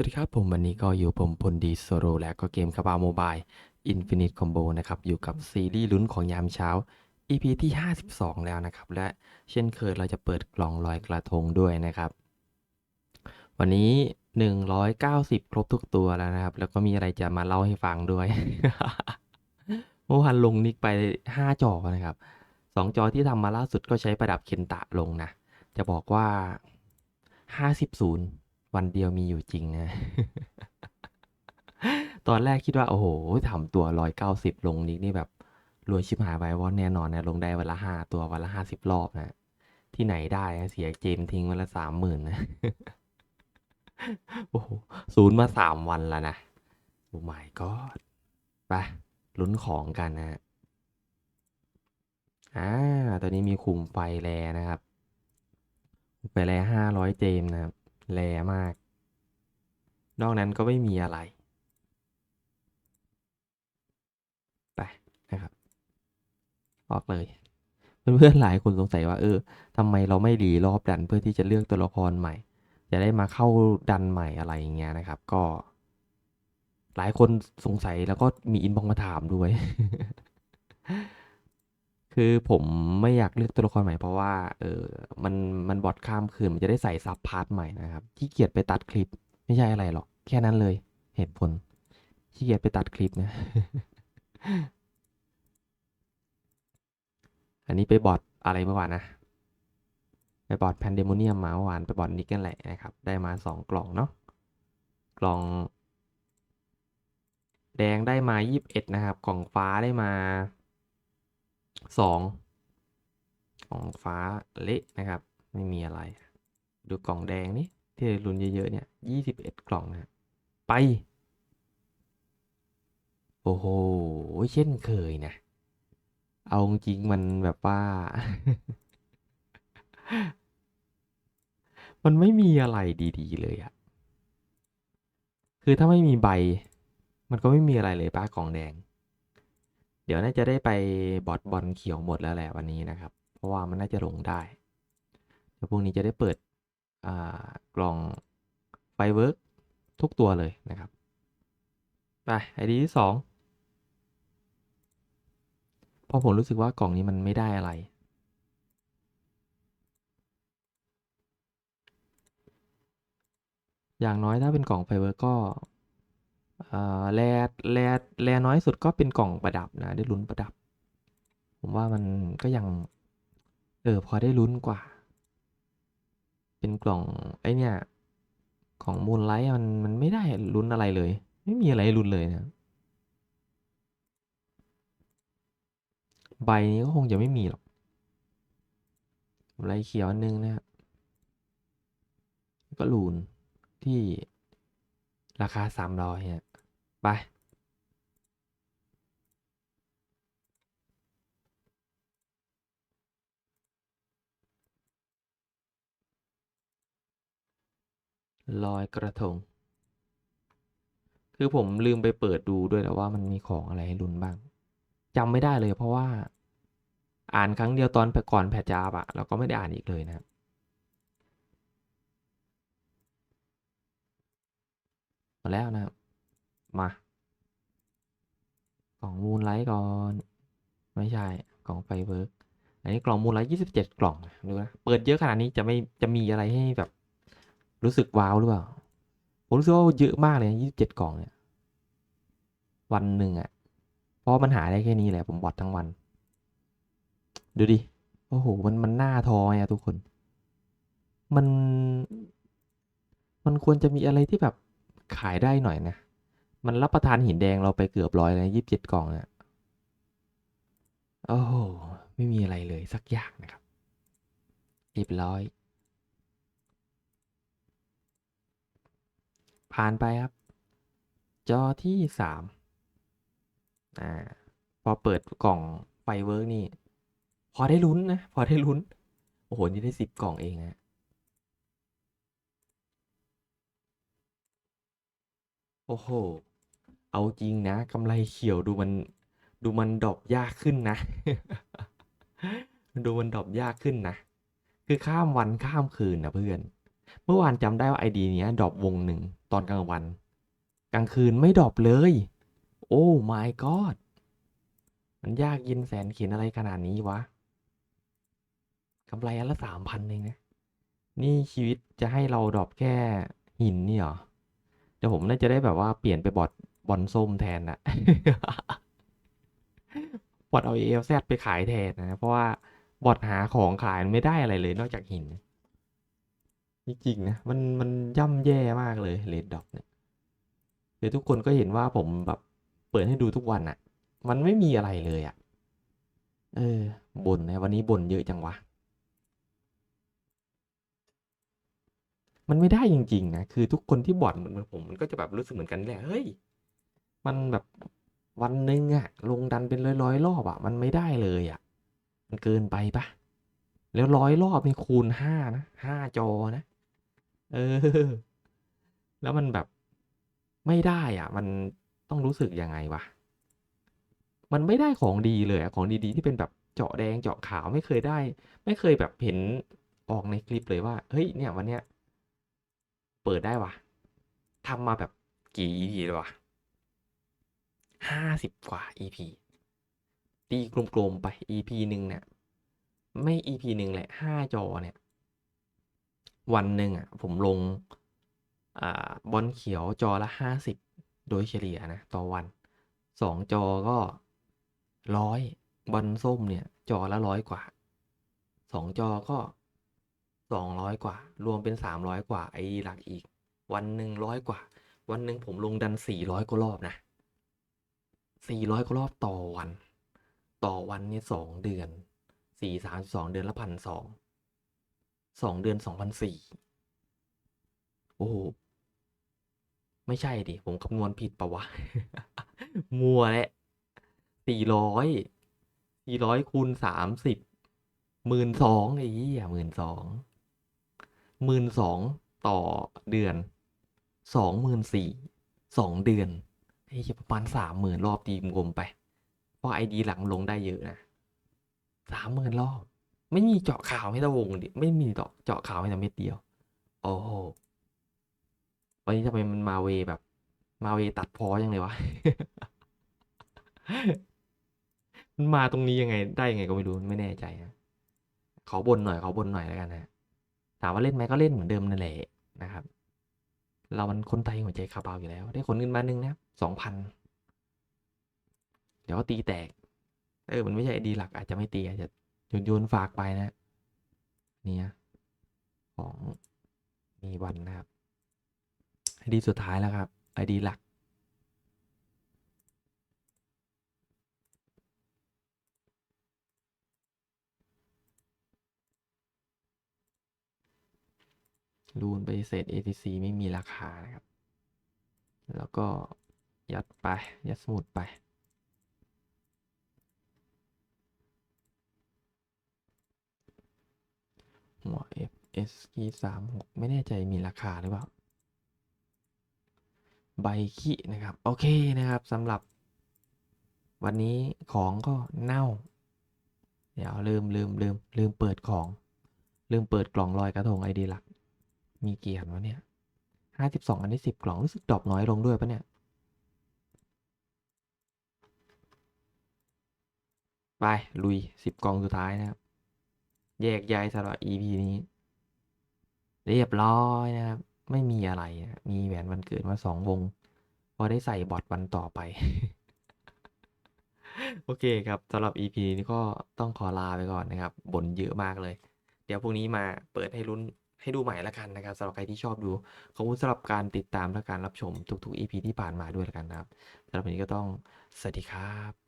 วัสดีครับผมวันนี้ก็อยู่ผมพลดีโซโรและก็เกมคาบาโมบาย Infinite Combo นะครับ อยู่กับซีรีส์ลุ้นของยามเช้า EP ที่ 52 แล้วนะครับ และเช่นเคยเราจะเปิดกล่องลอยกระทงด้วยนะครับ วันนี้ 190 ครบทุกตัวแล้วนะครับ แล้วก็มีอะไรจะมาเล่าให้ฟังด้วยเมื่อวานลงนิกไป 5 จอนะครับ 2 จอที่ทำมาล่าสุดก็ใช้ประดับเคนตะลงนะ จะบอกว่า 50ศูนย์ วันเดียวมีอยู่จริงนะ ตอนแรกคิดว่า โอ้โหทำตัวร้อยเก้าสิบลงนิกนี่แบบรวยชิบหายไปว่าแน่นอนนะลงได้วันละห้าตัววันละห้าสิบรอบนะ ที่ไหนได้นะเสียเจมทิ้งวันละสามหมื่นนะ โอ้โหศูนย์มาสามวันแล้วนะ โอ้ my god ไปลุ้นของกันนะ อ่า ตอนนี้มีคุมไฟแลนะครับ ไฟแลห้าร้อยเจมนะครับ แลมาก นอกนั้นก็ไม่มีอะไร ไปนะครับ ออกเลยเพื่อนๆหลายคนสงสัยว่าเออทำไมเราไม่รีรอบดันเพื่อที่จะเลือกตัวละครใหม่ จะได้มาเข้าดันใหม่อะไรอย่างเงี้ยนะครับ ก็ หลายคนสงสัยแล้วก็มีอินบ็อกมาถามด้วย คือผมไม่อยากเลือกตัวละครใหม่เพราะว่า เออมันมันบอทข้ามคืนมันจะได้ใส่ซับพาร์ทใหม่นะครับขี้เกียจไปตัดคลิป ไม่ใช่อะไรหรอก แค่นั้นเลย เหตุผลขี้เกียจไปตัดคลิปนะ อันนี้ไปบอทอะไรเมื่อวานนะ ไปบอทแพนเดโมเนียมมาเมื่อวานไปบอทนิกกันแหละนะครับ ได้มาสองกล่องเนาะกล่อง แดงได้มายี่สิบเอ็ดนะครับ กล่องฟ้าได้มา สองกล่องฟ้าเละนะครับ ไม่มีอะไร ดูกล่องแดงนี่ที่รุนเยอะๆเนี่ยยี่สิบเอ็ดกล่องนะไป โอ้โห เช่นเคยนะ เอาจริงมันแบบว่า มันไม่มีอะไรดีๆเลยอะคือถ้าไม่มีใบ มันก็ไม่มีอะไรเลยป้ากล่องแดง เดี๋ยวน่าจะได้ไปบอทบอลเขียวหมดแล้วแหละวันนี้นะครับ เพราะว่ามันน่าจะลงได้เดี๋ยวพรุ่งนี้จะได้เปิดกล่องไฟเวิร์กทุกตัวเลยนะครับไปไอดีที่สองเพราะผมรู้สึกว่ากล่องนี้มันไม่ได้อะไร อย่างน้อยถ้าเป็นกล่องไฟเวิร์กก็ แลแลแลน้อยสุดก็เป็นกล่องประดับนะ ได้ลุ้นประดับ ผมว่ามันก็ยัง เออ พอได้ลุ้นกว่า เป็นกล่องไอเนี่ย ของมูลไลท์มันมันไม่ได้ลุ้นอะไรเลย ไม่มีอะไรลุ้นเลยนะใบนี้ก็คงจะไม่มีหรอกไรเขียวอันนึงนะก็ลูนที่ราคาสามร้อยเนี่ย ไป ลอยกระทง คือผมลืมไปเปิดดูด้วยแล้วว่ามันมีของอะไรให้ลุ้นบ้างจำไม่ได้เลยเพราะว่าอ่านครั้งเดียวตอนไปก่อนแพทจาบอะแล้วก็ไม่ได้อ่านอีกเลยนะครับมาแล้วนะครับ มากล่องมูนไลท์ก่อน ไม่ใช่กล่องไฟเวิร์กอันนี้กล่องมูนไลท์ยี่สิบเจ็ดกล่องดูนะเปิดเยอะขนาดนี้จะไม่จะมีอะไรให้แบบ รู้สึกว้าวหรือเปล่าผมรู้สึกว่าเยอะมากเลยยี่สิบเจ็ดกล่องเนี่ยวันหนึ่งอะ่ะ เพราะมันหาได้แค่นี้แหละผมบอดทั้งวัน ดูดิ โอ้โห มันมันหน่าทอยอะทุกคน มัน มันควรจะมีอะไรที่แบบขายได้หน่อยนะ มันรับประทานหินแดงเราไปเกือบร้อยเลยยี่สิบเจ็ดกล่องเนี่ยโอ้โหไม่มีอะไรเลยสักอย่างนะครับเรียบร้อย ผ่านไปครับ จอที่สามอ่าพอเปิดกล่องไฟเวิร์กนี่ พอได้ลุ้นนะ พอได้ลุ้น โอ้โห นี่ได้สิบกล่องเองนะโอ้โห เอาจริงนะกำไรเขียวดูมันดูมันดอปยากขึ้นนะ ดูมันดอปยากขึ้นนะ คือข้ามวันข้ามคืนนะเพื่อน เมื่อวานจำได้ว่าไอดีเนี้ยดอปวงหนึ่งตอนกลางวัน กลางคืนไม่ดอปเลย โอ้ my god มันยากยินแสนเขียนอะไรขนาดนี้วะกำไรอันละสามพันเองนะ นี่ชีวิตจะให้เราดรอปแค่หินนี่เหรอ เดี๋ยวผมน่าจะได้แบบว่าเปลี่ยนไปบอท บอลส้มแทนนะบอทเอาเอลแซดไปขายแทนนะ เพราะว่าบอทหาของขายไม่ได้อะไรเลยนอกจากหินจริงๆนะมันมันย่ำแย่มากเลยเลดดอปเนี่ยเดี๋ยวทุกคนก็เห็นว่าผมแบบเปิดให้ดูทุกวันอะมันไม่มีอะไรเลยอะเออบ่นนะวันนี้บ่นเยอะจังวะมันไม่ได้จริงๆนะคือทุกคนที่บอดเหมือนผมมันก็จะแบบรู้สึกเหมือนกันแหละเฮ้ย มันแบบวันหนึ่งอะลงดันเป็นร้อยๆรอบอะมันไม่ได้เลยอะมันเกินไปปะแล้วร้อยรอบนี่คูณห้านะห้าจอนะ เออ แล้วมันแบบไม่ได้อะ มันต้องรู้สึกยังไงวะ มันไม่ได้ของดีเลยอะของดีๆที่เป็นแบบเจาะแดงเจาะขาวไม่เคยได้ ไม่เคยแบบเห็นออกในคลิปเลยว่า เฮ้ยเนี่ยวันเนี้ย เปิดได้วะทำมาแบบกี่ EP เลยวะ ห้าสิบกว่า EP ตีกลมๆไป EP หนึ่งเนี่ยไม่ EP หนึ่งแหละห้าจอเนี่ย วันหนึ่งอะ ผมลงอ่าบอลเขียวจอละห้าสิบโดยเฉลี่ยนะ ต่อวันสองจอก็ร้อยบอลส้มเนี่ย จอละร้อยกว่าสองจอก็สองร้อยกว่า รวมเป็นสามร้อยกว่าไอ้หลักอีก วันหนึ่งร้อยกว่า วันหนึ่งผมลงดันสี่ร้อยกว่ารอบนะ สี่ร้อยกว่ารอบต่อวัน ต่อวันนี่สองเดือนสี่สามสองเดือนละพันสองสองเดือนสองพันสี่โอ้โหไม่ใช่ดิ ผมคำนวณผิดปะวะ มัวแหละสี่ร้อยสี่ร้อยคูณสามสิบหมื่นสองไอ้ยี่หมื่นสองหมื่นสองต่อเดือนสองหมื่นสี่สองเดือน ไอ้ประมาณสามหมื่นรอบตีมกลมไป เพราะไอดีหลังลงได้เยอะนะสามหมื่นรอบ ไม่มีเจาะข่าวไม่ตะวงดิไม่มีเจาะเจาะข่าวไม่แต่เม็ดเดียว โอ้โหวันนี้ทำไมมันมาเวแบบ มาเวตัดพอยังเลยวะมันมาตรงนี้ยังไงได้ยังไงก็ไม่รู้ไม่แน่ใจนะขอบนหน่อยขอบนหน่อยแล้วกันนะถามว่าเล่นไหมก็เล่นเหมือนเดิมนั่นแหละนะครับ เรามันคนไทยหัวใจคาบาวอยู่แล้ว ได้ขนเงินมาหนึ่งนะสองพันเดี๋ยวตีแตก เออมันไม่ใช่ไอดีหลักอาจจะไม่ตีอาจจะโยนโยนฝากไปนะ เนี่ยของมีวันนะครับไอดีสุดท้ายแล้วครับไอดีหลัก รูนไปเศษ ATC ไม่มีราคานะครับ แล้วก็ยัดไป ยัดสมุดไป หัว FS คีสามหกไม่แน่ใจมีราคาหรือเปล่า ใบขี้นะครับ โอเคนะครับสำหรับ วันนี้ของก็เน่า เดี๋ยวลืมลืมลืมลืมเปิดของ ลืมเปิดกล่องลอยกระทงไอดีหลัก มีเกียร์วะเนี่ยห้าสิบสองอันนี้สิบกล่องรู้สึกดรอปน้อยลงด้วยปะเนี่ยไป ลุยสิบกล่องสุดท้ายนะครับ แยกย้ายสำหรับ EP นี้ เรียบร้อยนะครับ ไม่มีอะไรนะมีแหวนวันเกิดมาสองวง พอได้ใส่บอทวันต่อไป โอเคครับสำหรับ EP นี้ก็ต้องขอลาไปก่อนนะครับบ่นเยอะมากเลย เดี๋ยวพรุ่งนี้มาเปิดให้ลุ้น ให้ดูใหม่ละกันนะครับสำหรับใครที่ชอบดู ขอบคุณสำหรับการติดตามและการรับชมทุกๆ EP ที่ผ่านมาด้วยละกันนะครับสำหรับวันนี้ก็ต้องสวัสดีครับ